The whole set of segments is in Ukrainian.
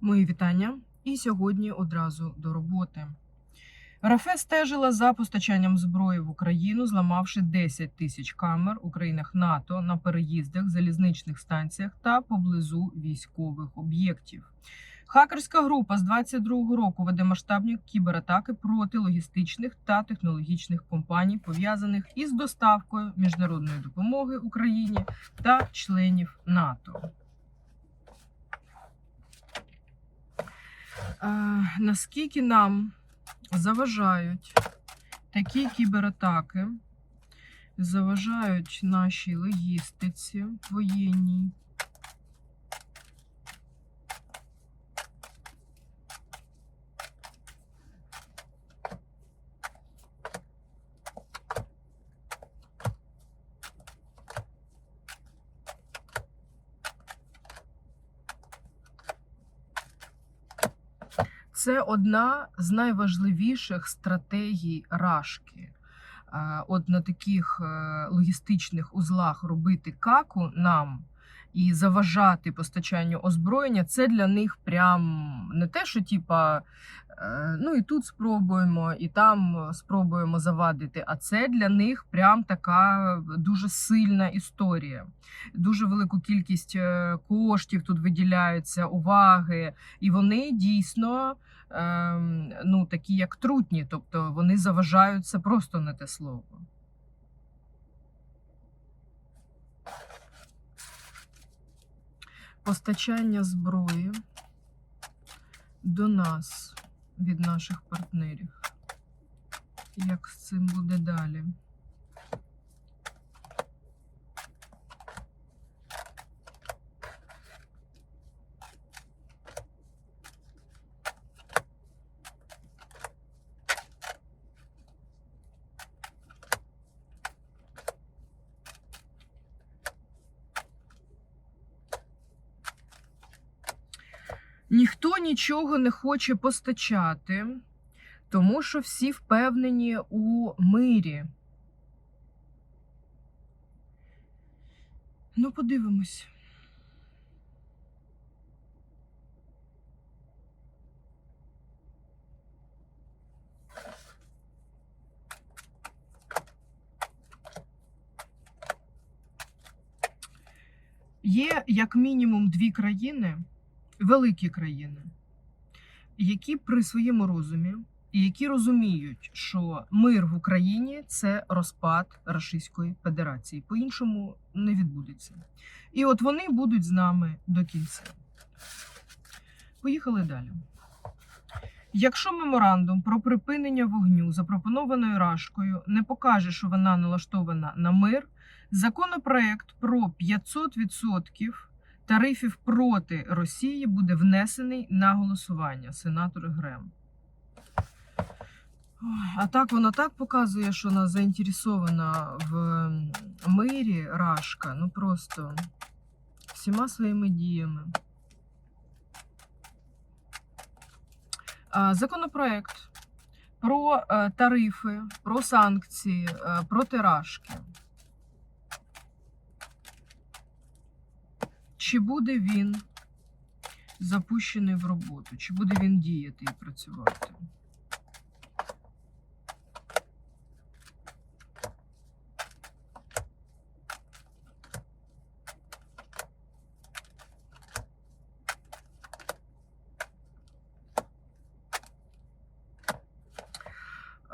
Мої вітання. І сьогодні одразу до роботи. РФ стежила за постачанням зброї в Україну, зламавши 10 тисяч камер у країнах НАТО на переїздах, залізничних станціях та поблизу військових об'єктів. Хакерська група з 22-го року веде масштабні кібератаки проти логістичних та технологічних компаній, пов'язаних із доставкою міжнародної допомоги Україні та членів НАТО. Наскільки нам заважають такі кібератаки, заважають нашій логістиці воєнній. Це одна з найважливіших стратегій Рашки. Е, От на таких е, логістичних узлах робити каку нам і заважати постачанню озброєння, це для них прям не те, що типа е, ну і тут спробуємо, і там спробуємо завадити. А це для них прям така дуже сильна історія. Дуже велику кількість е, коштів тут виділяється, уваги, і вони дійсно ем, ну, такі як трутні, тобто вони заважають це просто не те слово. Постачання зброї до нас від наших партнерів. Як з цим буде далі? Ніхто нічого не хоче постачати, тому що всі впевнені у мирі. Ну, подивимось. Є як мінімум дві країни, великі країни, які при своєму розумі і які розуміють, що мир в Україні це розпад Російської Федерації. По-іншому не відбудеться. І от вони будуть з нами до кінця. Поїхали далі. Якщо меморандум про припинення вогню, запропонованою Рашкою, не покаже, що вона налаштована на мир, законопроект про 500% тарифів проти Росії буде внесений на голосування. Сенатор Грем. А так вона так показує, що вона заінтересована в мирі Рашка. Ну просто всіма своїми діями. Законопроект про е, тарифи, про санкції е, проти Рашки. Чи буде він запущений в роботу? Чи буде він діяти і працювати?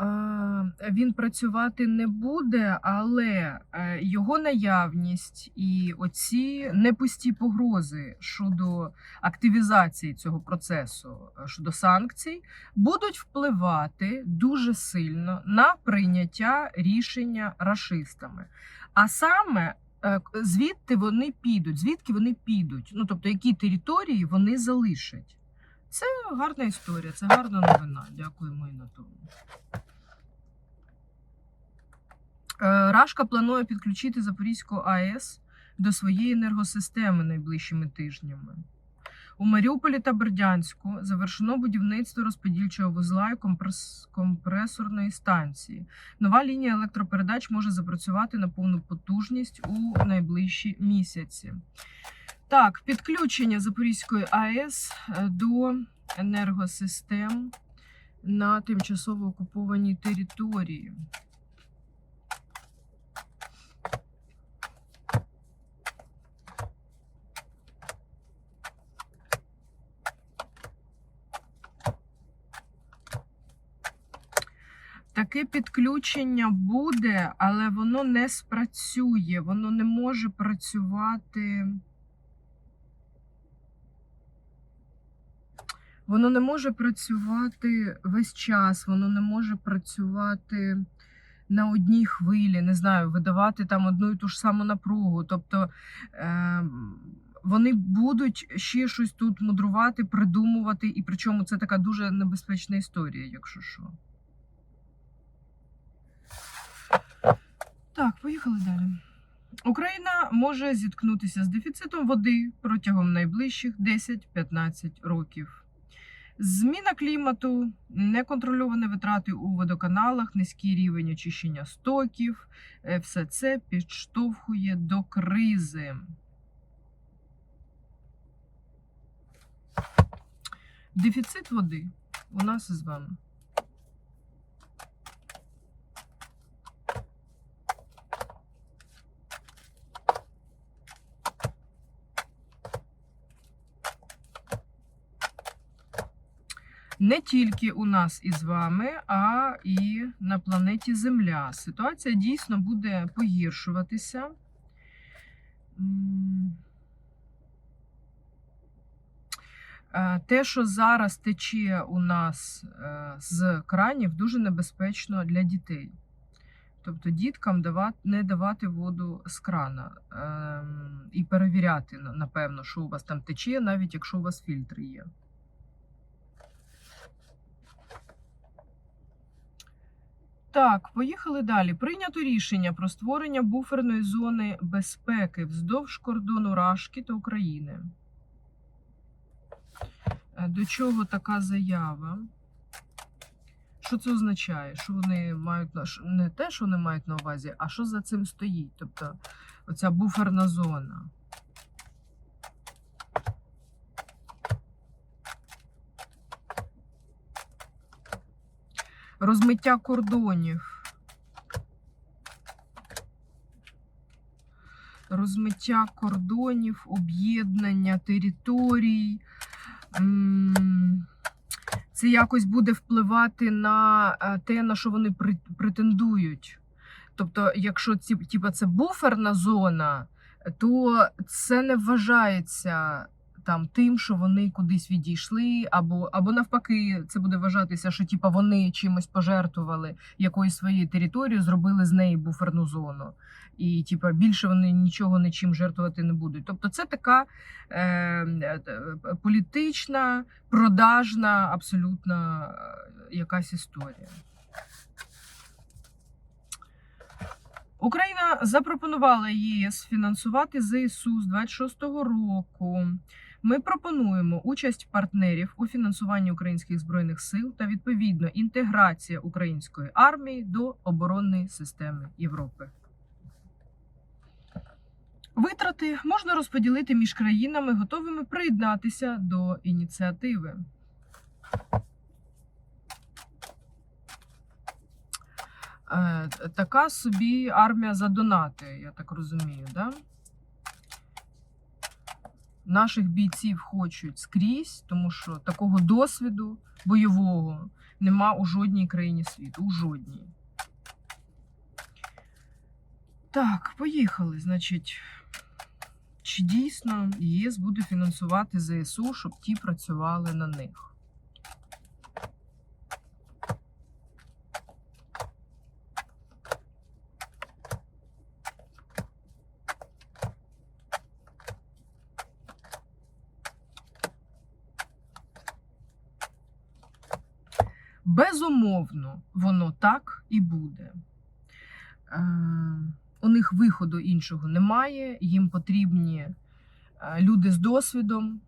Е, Він працювати не буде, але е, його наявність і оці непусті погрози щодо активізації цього процесу е, щодо санкцій будуть впливати дуже сильно на прийняття рішення рашистами. А саме е, звідти вони підуть, звідки вони підуть, ну тобто які території вони залишать. Це гарна історія, це гарна новина. Дякуємо і на тому. Е, Рашка планує підключити Запорізьку АЕС до своєї енергосистеми найближчими тижнями. У Маріуполі та Бердянську завершено будівництво розподільчого вузла і компрес- компресорної станції. Нова лінія електропередач може запрацювати на повну потужність у найближчі місяці. Так, підключення Запорізької АЕС е, до енергосистем на тимчасово окупованій території. Таке підключення буде, але воно не спрацює, воно не може працювати. Воно не може працювати весь час, воно не може працювати на одній хвилі, не знаю, видавати там одну і ту ж саму напругу. Тобто е, вони будуть ще щось тут мудрувати, придумувати, і причому це така дуже небезпечна історія, якщо що. Так, поїхали далі. Україна може зіткнутися з дефіцитом води протягом найближчих 10-15 років. Зміна клімату, неконтрольовані витрати у водоканалах, низький рівень очищення стоків е, все це підштовхує до кризи. Дефіцит води у нас з вами. Не тільки у нас із вами, а і на планеті Земля. Ситуація дійсно буде погіршуватися. Е, Те, що зараз тече у нас е, з кранів, дуже небезпечно для дітей. Тобто діткам не давати воду з крана ем, і перевіряти, напевно, що у вас там тече, навіть якщо у вас фільтри є. Так, поїхали далі. Прийнято рішення про створення буферної зони безпеки вздовж кордону Рашки та України. Е, До чого така заява? Що це означає? Що вони мають не те, що вони мають на увазі, а що за цим стоїть? Тобто, оця буферна зона. Розмиття кордонів. Розмиття кордонів, об'єднання територій. Це якось буде впливати на е, те, на що вони претендують. Тобто, якщо ці, типа, це буферна зона, то це не вважається там тим, що вони кудись відійшли, або, або навпаки, це буде вважатися, що типа вони чимось пожертвували якоюсь своєю територією, зробили з неї буферну зону. І типа більше вони нічого нічим жертвувати не будуть. Тобто, це така е, е, е, політична, продажна, абсолютно е, якась історія. Україна запропонувала ЄС фінансувати ЗСУ з 26-го року. Ми пропонуємо участь партнерів у фінансуванні українських збройних сил та відповідно інтеграція української армії до оборонної системи Європи. Витрати можна розподілити між країнами, готовими приєднатися до ініціативи. Така собі армія за донати, я так розумію, да? Наших бійців хочуть скрізь, тому що такого досвіду бойового нема у жодній країні світу. У жодній. Так, поїхали. Значить, чи дійсно ЄС буде фінансувати ЗСУ, щоб ті працювали на них? Безумовно, воно так і буде. Е, У них виходу іншого немає, їм потрібні е, люди з досвідом.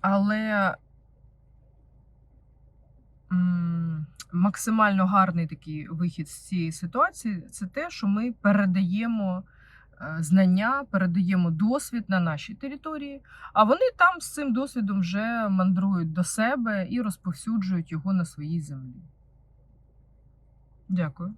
Але максимально гарний такий вихід з цієї ситуації це те, що ми передаємо знання, передаємо досвід на нашій території, а вони там з цим досвідом вже мандрують до себе і розповсюджують його на своїй землі. Дякую.